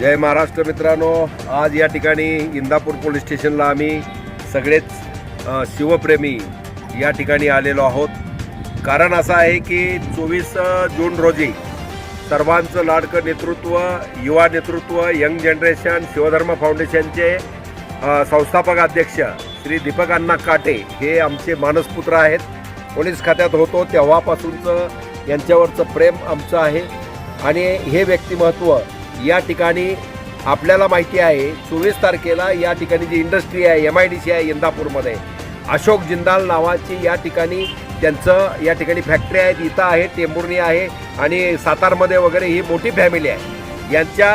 जय महाराष्ट्र मित्रांनो. आज या ठिकाणी इंदापूर पोलीस स्टेशनला आम्ही सगळेच शिवप्रेमी या ठिकाणी आलेलो आहोत. कारण असं आहे की चोवीस जून रोजी सर्वांचं लाडकं नेतृत्व युवा नेतृत्व यंग जनरेशन शिवधर्म फाउंडेशनचे संस्थापक अध्यक्ष श्री दीपक अण्णा काटे हे आमचे मानसपुत्र आहेत. पोलीस खात्यात होतो तेव्हापासूनचं यांच्यावरचं प्रेम आमचं आहे. आणि हे व्यक्तिमत्व या ठिकाणी आपल्याला माहिती आहे चोवीस तारखेला या ठिकाणी जी इंडस्ट्री आहे एम आय डी सी आहे इंदापूरमध्ये. अशोक जिंदाल नावाची या ठिकाणी त्यांचं या ठिकाणी फॅक्टरी आहेत इथं आहे टेंबुर्णी आहे आणि सातारमध्ये वगैरे ही मोठी फॅमिली आहे. यांच्या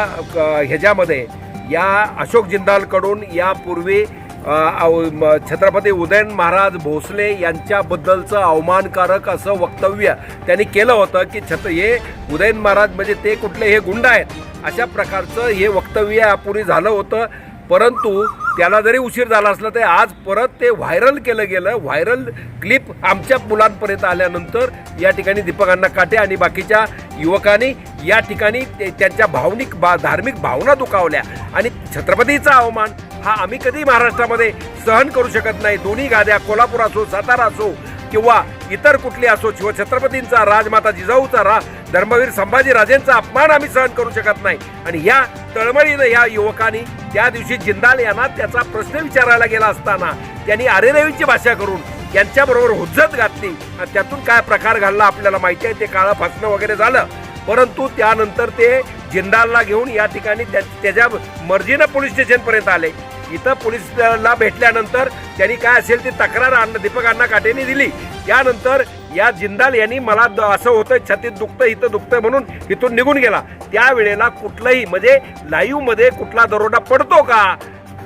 ह्याच्यामध्ये या अशोक जिंदालकडून यापूर्वी छत्रपती उदयन महाराज भोसले यांच्याबद्दलचं अवमानकारक असं वक्तव्य त्यांनी केलं होतं की छत्र हे उदयन महाराज म्हणजे ते कुठले हे गुंड आहेत? अशा प्रकारचं हे वक्तव्य यापूर्वी झालं होतं. परंतु त्याला जरी उशीर झाला असला तरी आज परत ते व्हायरल केलं गेलं. व्हायरल क्लिप आमच्या मुलांपर्यंत आल्यानंतर या ठिकाणी दीपकांना काटे आणि बाकीच्या युवकांनी या ठिकाणी ते- त्यांच्या भावनिक बा धार्मिक भावना दुखावल्या आणि छत्रपतीचा अवमान हा आम्ही कधी महाराष्ट्रामध्ये सहन करू शकत नाही. दोन्ही गाद्या कोल्हापूर असो सातारा असो किंवा इतर कुठली असो शिवछत्रपतींचा राजमाता जिजाऊचा रा धर्मवीर संभाजी राजेंचा अपमान आम्ही सहन करू शकत नाही. आणि या तळमळीनं या युवकांनी त्या दिवशी जिंदाल यांना त्याचा प्रश्न विचारायला गेला असताना त्यांनी अरेरेवीची भाषा करून यांच्याबरोबर हुज्जत घातली. आणि त्यातून काय प्रकार घडला आपल्याला माहिती आहे ते काळं फासणं वगैरे झालं. परंतु त्यानंतर ते जिंदालला घेऊन या ठिकाणी त्या- त्याच्या मर्जीनं पोलीस स्टेशनपर्यंत आले. इथं पोलिसला भेटल्यानंतर त्यांनी काय असेल ती तक्रार अण्णा दीपक अण्णा काटेंनी दिली. त्यानंतर या जिंदाल यांनी मला असं होतं छातीत दुखतं इथं दुखतं म्हणून इथून निघून गेला. त्यावेळेला कुठलंही म्हणजे लाईव्हमध्ये कुठला दरोडा पडतो का?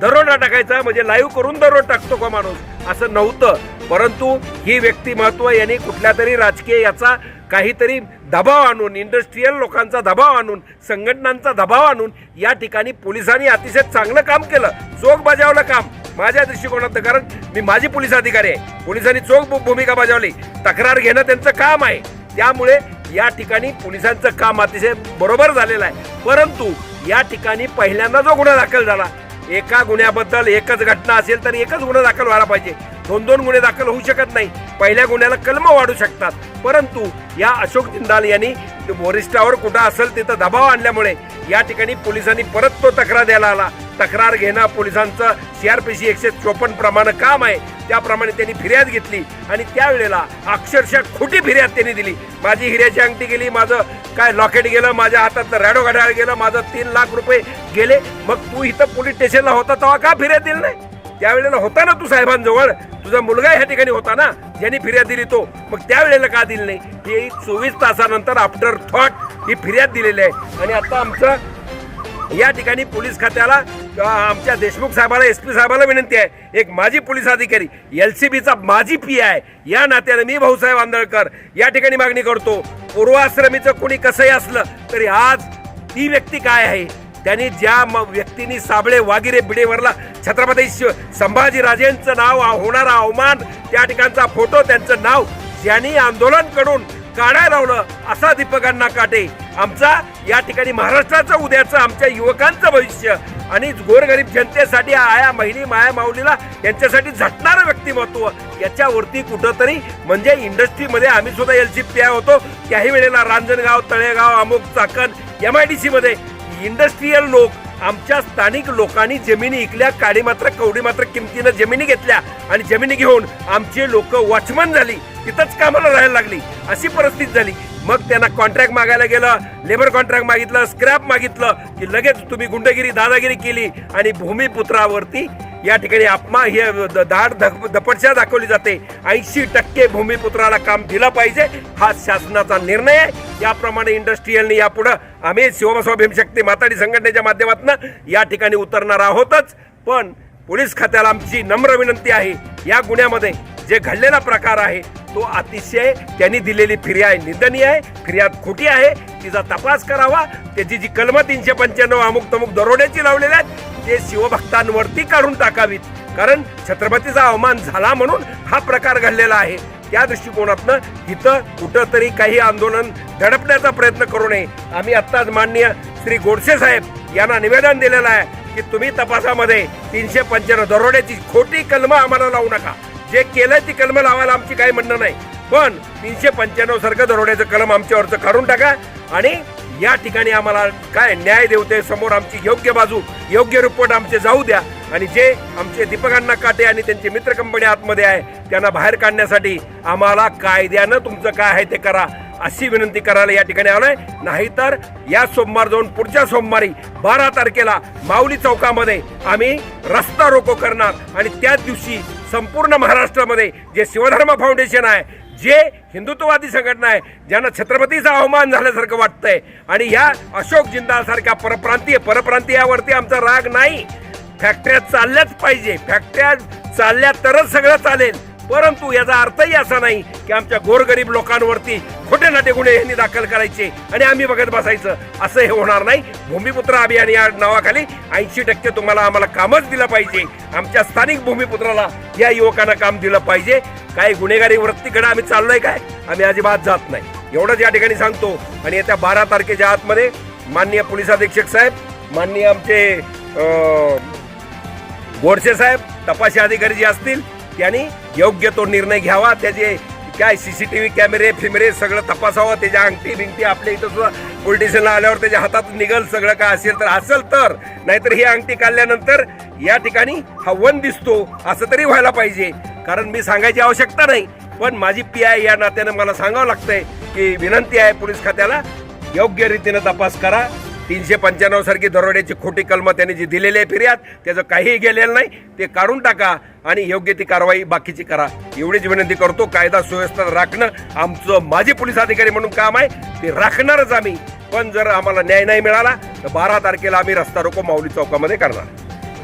दरोडा टाकायचा म्हणजे लाईव्ह करून दरोडा टाकतो का माणूस? असं नव्हतं. परंतु ही व्यक्तिमत्व यांनी कुठल्या तरी राजकीय याचा काहीतरी दबाव आणून इंडस्ट्रीयल लोकांचा दबाव आणून संघटनांचा दबाव आणून या ठिकाणी पोलिसांनी अतिशय चांगलं काम केलं. चोख बजावलं काम माझ्या दृष्टिकोनात कारण मी माझी पोलीस अधिकारी आहे. पोलिसांनी चोख भूमिका बजावली. तक्रार घेणं त्यांचं काम आहे. त्यामुळे या ठिकाणी पोलिसांचं काम अतिशय बरोबर झालेलं आहे. परंतु या ठिकाणी पहिल्यांदा जो गुन्हा दाखल झाला एका गुन्ह्याबद्दल एकच घटना असेल तर एकच गुन्हा दाखल व्हायला पाहिजे. दोन दोन गुन्हे दाखल होऊ शकत नाही. पहिल्या गुन्ह्याला कलम वाढू शकतात. परंतु या अशोक जिंदाल यांनी वरिष्ठावर कुठं असेल तिथं दबाव आणल्यामुळे या ठिकाणी पोलिसांनी परत तो तक्रार द्यायला आला. तक्रार घेणं पोलिसांचं सीआरपीसी एकशे चोपन्न प्रमाणे काम आहे. त्याप्रमाणे त्यांनी फिर्याद घेतली आणि त्यावेळेला अक्षरशः खोटी फिर्याद त्यांनी दिली. माझी हिऱ्याची अंगठी गेली माझं काय लॉकेट गेलं माझ्या हातातलं रॅडो घड्याळ गेलं माझं तीन लाख रुपये गेले. मग तू इथं पोलीस स्टेशनला होता तेव्हा का फिर्याद दिली नाही? त्यावेळेला होता ना तू साहेबांजवळ? तुझा मुलगा ह्या ठिकाणी होता ना? ज्यांनी फिर्याद दिली तो. मग त्यावेळेला का दिली नाही? ही चोवीस तासानंतर आफ्टर थॉट ही फिर्याद दिलेली आहे. आणि आता आमचं या ठिकाणी पोलीस खात्याला आमच्या देशमुख साहेबाला एस पी साहेबाला विनंती आहे. एक माजी पोलीस अधिकारी एल सी बीचा माजी पी आहे या नात्याने मी भाऊसाहेब आंदळकर या ठिकाणी मागणी करतो. पूर्वाश्रमीचं कोणी कसंही असलं तरी आज ती व्यक्ती काय आहे? त्यांनी ज्या म- व्यक्तींनी साबळे वागिरे बिडेवरला छत्रपती शिव संभाजीराजेंचं नाव होणारा अवमान त्या ठिकाणचा फोटो त्यांचं नाव ज्यांनी आंदोलन करून काढायला लावलं असा दीपकांना काटे. आमचा या ठिकाणी महाराष्ट्राचं उद्याचं आमच्या युवकांचं भविष्य आणि गोरगरीब जनतेसाठी आया महिली माया माऊलीला यांच्यासाठी झटणारं व्यक्तिमत्व याच्यावरती कुठंतरी म्हणजे इंडस्ट्रीमध्ये आम्ही सुद्धा एल सी पी आय होतो. त्याही वेळेला रांजणगाव तळेगाव अमुक चाकण एम आय डी सीमध्ये इंडस्ट्रीयल लोक आमच्या स्थानिक लोकांनी जमिनी इकल्या काडी मात्र कवडी मात्र किमतीनं जमिनी घेतल्या आणि जमिनी घेऊन आमचे लोक वॉचमन झाली. तिथंच कामाला राहायला लागली. अशी परिस्थिती झाली. मग त्यांना कॉन्ट्रॅक्ट मागायला गेलं लेबर कॉन्ट्रॅक्ट मागितलं स्क्रॅप मागितलं की लगेच तुम्ही गुंडगिरी दादागिरी केली आणि भूमिपुत्रावरती या ठिकाणी अपमा हे द- दाढ धप- दाखवली जाते. ऐंशी टक्के भूमिपुत्राला काम दिलं पाहिजे हा शासनाचा निर्णय आहे. याप्रमाणे इंडस्ट्रीयलने यापुढं आम्ही शिवबसवा भीमशक्ती माताडी संघटनेच्या माध्यमातून या ठिकाणी उतरणार आहोतच. पण पोलीस खात्याला आमची नम्र विनंती आहे या गुन्ह्यामध्ये जे घडलेला प्रकार आहे तो अतिशय त्यांनी दिलेली फिर्याद निंदनीय आहे. फिर्याद खोटी आहे तिचा तपास करावा. त्याची जी कलम तीनशे पंच्याण्णव अमुक तमुक दरोड्याची लावलेल्या आहेत ते शिवभक्तांवरती काढून टाकावीत. कारण छत्रपतीचा अवमान झाला म्हणून हा प्रकार घडलेला आहे. त्या दृष्टिकोनातनं इथं कुठंतरी काही आंदोलन दडपण्याचा प्रयत्न करू नये. आम्ही आत्ताच माननीय श्री गोडसे साहेब यांना निवेदन दिलेलं आहे की तुम्ही तपासामध्ये तीनशे पंच्याण्णव दरोड्याची खोटी कलमं आम्हाला लावू नका. जे केलंय ती कलमं लावायला आमची काही म्हणणं नाही. पण तीनशे पंच्याण्णव सारखं दरोड्याचं कलम आमच्यावरचं काढून टाका आणि या ठिकाणी आम्हाला काय न्याय देवते समोर आमची योग्य बाजू योग्य रिपोर्ट आमचे जाऊ द्या. आणि जे आमचे दीपकांना काटे आणि त्यांची मित्र कंपनी आतमध्ये आहे त्यांना बाहेर काढण्यासाठी आम्हाला कायद्यानं तुमचं काय आहे ते करा अशी विनंती करायला या ठिकाणी आलोय. नाहीतर या सोमवार जाऊन पुढच्या सोमवारी बारा तारखेला माऊली चौकामध्ये आम्ही रस्ता रोको करणार. आणि त्याच दिवशी संपूर्ण महाराष्ट्रामध्ये जे शिवधर्म फाउंडेशन आहे जे हिंदुत्ववादी संघटना आहे ज्यांना छत्रपतीचा अवमान झाल्यासारखं वाटतंय आणि ह्या अशोक जिंदालसारख्या परप्रांतीय परप्रांतीयावरती आमचा राग नाही. फॅक्टऱ्या चालल्याच पाहिजे. फॅक्टऱ्या चालल्या तरच सगळं चालेल. परंतु याचा अर्थही असा नाही की आमच्या गोरगरीब लोकांवरती खोटे नाटे गुन्हे यांनी दाखल करायचे आणि आम्ही बघत बसायचं. असं हे होणार नाही. भूमिपुत्र अभियान या नावाखाली ऐंशी टक्के तुम्हाला आम्हाला कामच दिलं पाहिजे. आमच्या स्थानिक भूमिपुत्राला या युवकांना काम दिलं पाहिजे. काही गुन्हेगारी वृत्तीकडे आम्ही चाललोय काय? आम्ही अजिबात जात नाही. एवढंच या ठिकाणी सांगतो. आणि येत्या बारा तारखेच्या आतमध्ये माननीय पोलीस अधीक्षक साहेब माननीय आमचे गोडसे साहेब तपासी अधिकारी जे असतील त्यांनी योग्य तो निर्णय घ्यावा त्याचे काय सी सी टी व्ही कॅमेरे फिमेरे सगळं तपासावं त्याच्या अंगठी बिंगठी आपल्या इथं सुद्धा पोलीस स्टेशनला आल्यावर त्याच्या हातात निघल सगळं काय असेल तर असेल तर. नाहीतर ही अंगठी काढल्यानंतर या ठिकाणी हा वन दिसतो असं तरी व्हायला पाहिजे. कारण मी सांगायची आवश्यकता नाही पण माझी पी आय या नात्यानं मला सांगावं लागतंय की विनंती आहे पोलीस खात्याला योग्य रीतीनं तपास करा. तीनशे पंच्याण्णव सारखी दरोड्याची खोटी कलमं त्यांनी जी दिलेली आहे फिर्याद त्याचं काहीही गेलेलं नाही ते काढून टाका आणि योग्य ती कारवाई बाकीची करा. एवढीच विनंती करतो कायदा सुव्यवस्था राखणं आमचं माजी पोलीस अधिकारी म्हणून काम आहे ते राखणारच आम्ही. पण जर आम्हाला न्याय नाही मिळाला तर बारा तारखेला आम्ही रस्ता रोको माऊली चौकामध्ये करणार.